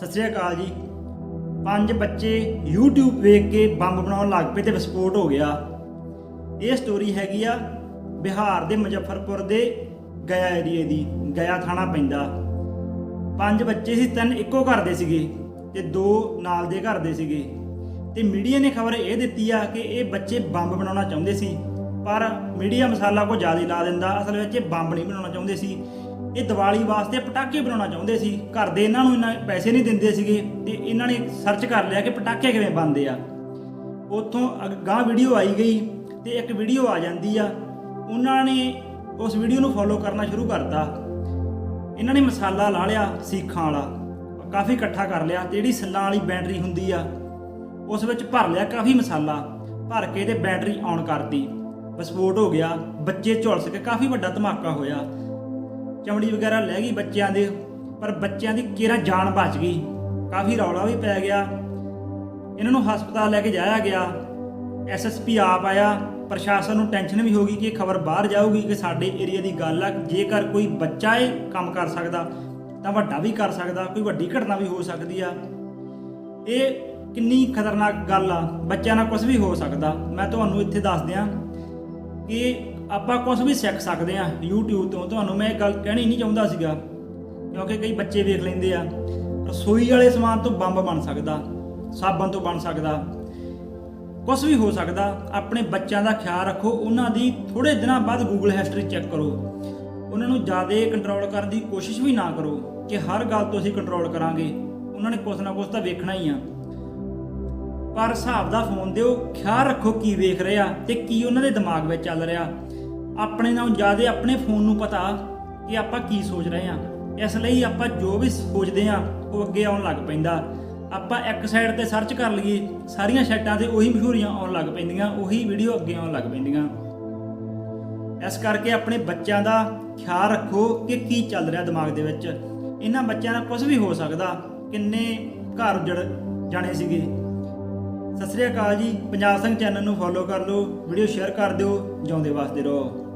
ਸਤਿ ਸ੍ਰੀ ਅਕਾਲ ਜੀ। ਪੰਜ ਬੱਚੇ YouTube ਵੇਖ ਕੇ ਬੰਬ ਬਣਾਉਣ ਲੱਗ ਪਏ ਤੇ ਵਿਸਫੋਟ ਹੋ ਗਿਆ। ਇਹ ਸਟੋਰੀ ਹੈਗੀ ਆ ਬਿਹਾਰ ਦੇ ਮੁਜ਼ੱਫਰਪੁਰ ਦੇ ਗਿਆ ਏਰੀਏ ਦੀ ਗਿਆ ਥਾਣਾ ਪੈਂਦਾ। ਪੰਜ ਬੱਚੇ ਸੀ, ਤਿੰਨ ਇੱਕੋ ਘਰ ਦੇ ਸੀਗੇ ਤੇ ਦੋ ਨਾਲ ਦੇ ਘਰ ਦੇ ਸੀਗੇ। ਤੇ ਮੀਡੀਆ ਨੇ ਖਬਰ ਇਹ ਦਿੱਤੀ ਆ ਕਿ ਇਹ ਬੱਚੇ ਬੰਬ ਬਣਾਉਣਾ ਚਾਹੁੰਦੇ ਸੀ, ਪਰ ਮੀਡੀਆ ਮਸਾਲਾ ਕੋ ਜ਼ਿਆਦਾ ਲਾ ਦਿੰਦਾ, ਅਸਲ ਵਿੱਚ ਇਹ ਬੰਬ ਨਹੀਂ ਬਣਾਉਣਾ ਚਾਹੁੰਦੇ ਸੀ। ਇਹ ਦੀਵਾਲੀ ਵਾਸਤੇ ਪਟਾਕੇ ਬਣਾਉਣਾ ਚਾਹੁੰਦੇ ਸੀ। ਘਰ ਦੇ ਇਹਨਾਂ ਨੂੰ ਇੰਨਾ ਪੈਸੇ ਨਹੀਂ ਦਿੰਦੇ ਸੀਗੇ ਤੇ ਇਹਨਾਂ ਨੇ ਸਰਚ ਕਰ ਲਿਆ ਕਿ ਪਟਾਕੇ ਕਿਵੇਂ ਬਣਦੇ ਆ। ਉੱਥੋਂ ਅਗਾਂਹ ਵੀਡੀਓ ਆਈ ਗਈ ਤੇ ਇੱਕ ਵੀਡੀਓ ਆ ਜਾਂਦੀ ਆ। ਉਹਨਾਂ ਨੇ ਉਸ ਵੀਡੀਓ ਨੂੰ ਫੋਲੋ ਕਰਨਾ ਸ਼ੁਰੂ ਕਰਤਾ। ਇਹਨਾਂ ਨੇ ਮਸਾਲਾ ਲਾ ਲਿਆ ਸੀਖਾਂ ਵਾਲਾ, ਕਾਫੀ ਇਕੱਠਾ ਕਰ ਲਿਆ ਤੇ ਜਿਹੜੀ ਸੱਲਾਂ ਵਾਲੀ ਬੈਟਰੀ ਹੁੰਦੀ ਆ, ਉਸ ਵਿੱਚ ਭਰ ਲਿਆ ਕਾਫੀ ਮਸਾਲਾ, ਭਰ ਕੇ ਤੇ ਬੈਟਰੀ ਔਨ ਕਰਤੀ। ਵਿਸਫੋਟ ਹੋ ਗਿਆ, ਬੱਚੇ ਝੁਲਸ ਕੇ ਕਾਫੀ ਵੱਡਾ ਧਮਾਕਾ ਹੋਇਆ। ਚਮੜੀ ਵਗੈਰਾ ਲੈ ਗਈ ਬੱਚਿਆਂ ਦੇ, ਪਰ ਬੱਚਿਆਂ ਦੀ ਕੇਰਾ ਜਾਨ ਬਚ ਗਈ। ਕਾਫੀ ਰੌਲਾ ਵੀ ਪੈ ਗਿਆ। ਇਹਨਾਂ ਨੂੰ ਹਸਪਤਾਲ ਲੈ ਕੇ ਜਾਇਆ ਗਿਆ। ਐਸਐਸਪੀ ਆਪ ਆਇਆ। ਪ੍ਰਸ਼ਾਸਨ ਨੂੰ ਟੈਨਸ਼ਨ ਵੀ ਹੋ ਗਈ ਕਿ ਇਹ ਖਬਰ ਬਾਹਰ ਜਾਊਗੀ ਕਿ ਸਾਡੇ ਏਰੀਆ ਦੀ ਗੱਲ ਆ। ਜੇਕਰ ਕੋਈ ਬੱਚਾ ਇਹ ਕੰਮ ਕਰ ਸਕਦਾ, ਤਾਂ ਵੱਡਾ ਵੀ ਕਰ ਸਕਦਾ। ਕੋਈ ਵੱਡੀ ਘਟਨਾ ਵੀ ਹੋ ਸਕਦੀ ਆ। ਇਹ ਕਿੰਨੀ ਖਤਰਨਾਕ ਗੱਲ ਆ। ਬੱਚਿਆਂ ਨਾਲ ਕੁਝ ਵੀ ਹੋ ਸਕਦਾ। ਮੈਂ ਤੁਹਾਨੂੰ ਇੱਥੇ ਦੱਸ ਦਿਆਂ ਕਿ ਆਪਾਂ ਕੁਝ ਵੀ ਸਿੱਖ ਸਕਦੇ ਆ YouTube ਤੋਂ, ਤੁਹਾਨੂੰ ਮੈਂ ਇਹ ਗੱਲ ਕਹਿਣੀ ਨਹੀਂ ਚਾਹੁੰਦਾ ਸੀਗਾ, ਕਿਉਂਕਿ ਕਈ ਬੱਚੇ ਵੇਖ ਲੈਂਦੇ ਆ, ਰਸੋਈ ਵਾਲੇ ਸਮਾਨ ਤੋਂ ਬੰਬ ਬਣ ਸਕਦਾ, ਸਾਬਣ ਤੋਂ ਬਣ ਸਕਦਾ ਕੁਝ ਵੀ ਹੋ ਸਕਦਾ, ਆਪਣੇ ਬੱਚਿਆਂ ਦਾ ਖਿਆਲ ਰੱਖੋ, ਉਹਨਾਂ ਦੀ ਥੋੜੇ ਦਿਨਾਂ ਬਾਅਦ ਗੂਗਲ ਹਿਸਟਰੀ ਚੈੱਕ ਕਰੋ, ਉਹਨਾਂ ਨੂੰ ਜ਼ਿਆਦਾ ਕੰਟਰੋਲ ਕਰਨ ਦੀ ਕੋਸ਼ਿਸ਼ ਵੀ ਨਾ ਕਰੋ, ਕਿ ਹਰ ਗੱਲ ਤੋਂ ਅਸੀਂ ਕੰਟਰੋਲ ਕਰਾਂਗੇ, ਉਹਨਾਂ ਨੇ ਕੁਝ ਨਾ ਕੁਝ ਤਾਂ ਵੇਖਣਾ ਹੀ ਆ। ਪਰ ਹਿਸਾਬ ਦਾ ਫੋਨ ਦਿਓ, ਖਿਆਲ ਰੱਖੋ ਕੀ ਵੇਖ ਰਿਹਾ ਤੇ ਕੀ ਉਹਨਾਂ ਦੇ ਦਿਮਾਗ ਵਿੱਚ ਚੱਲ ਰਿਹਾ। ਆਪਣੇ ਨਾਲੋਂ ਜ਼ਿਆਦਾ ਆਪਣੇ ਫੋਨ ਨੂੰ ਪਤਾ ਕਿ ਆਪਾਂ ਕੀ ਸੋਚ ਰਹੇ ਹਾਂ। ਇਸ ਲਈ ਆਪਾਂ ਜੋ ਵੀ ਸੋਚਦੇ ਹਾਂ, ਉਹ ਅੱਗੇ ਆਉਣ ਲੱਗ ਪੈਂਦਾ। ਆਪਾਂ ਇੱਕ ਸਾਈਡ ਤੇ ਸਰਚ ਕਰ ਲਈਏ, ਸਾਰੀਆਂ ਸਾਈਟਾਂ ਤੇ ਉਹੀ ਮਸ਼ਹੂਰੀਆਂ ਆਉਣ ਲੱਗ ਪੈਂਦੀਆਂ, ਉਹੀ ਵੀਡੀਓ ਅੱਗੇ ਆਉਣ ਲੱਗ ਪੈਂਦੀਆਂ। ਇਸ ਕਰਕੇ ਆਪਣੇ ਬੱਚਿਆਂ ਦਾ ਖਿਆਲ ਰੱਖੋ ਕਿ ਕੀ ਚੱਲ ਰਿਹਾ ਦਿਮਾਗ ਦੇ ਵਿੱਚ। ਇਹਨਾਂ ਬੱਚਿਆਂ ਦਾ ਕੁਝ ਵੀ ਹੋ ਸਕਦਾ, ਕਿੰਨੇ ਘਰ ਉਜੜ ਜਾਣੇ ਸੀਗੇ। ਸਤਿ ਸ੍ਰੀ ਅਕਾਲ ਜੀ, ਪੰਜਾਬ ਸਿੰਘ ਚੈਨਲ ਨੂੰ ਫੋਲੋ ਕਰ ਲਓ ਵੀਡੀਓ ਸ਼ੇਅਰ ਕਰ ਦਿਓ, ਜਿਉਂਦੇ ਵਾਸਤੇ ਰਹੋ।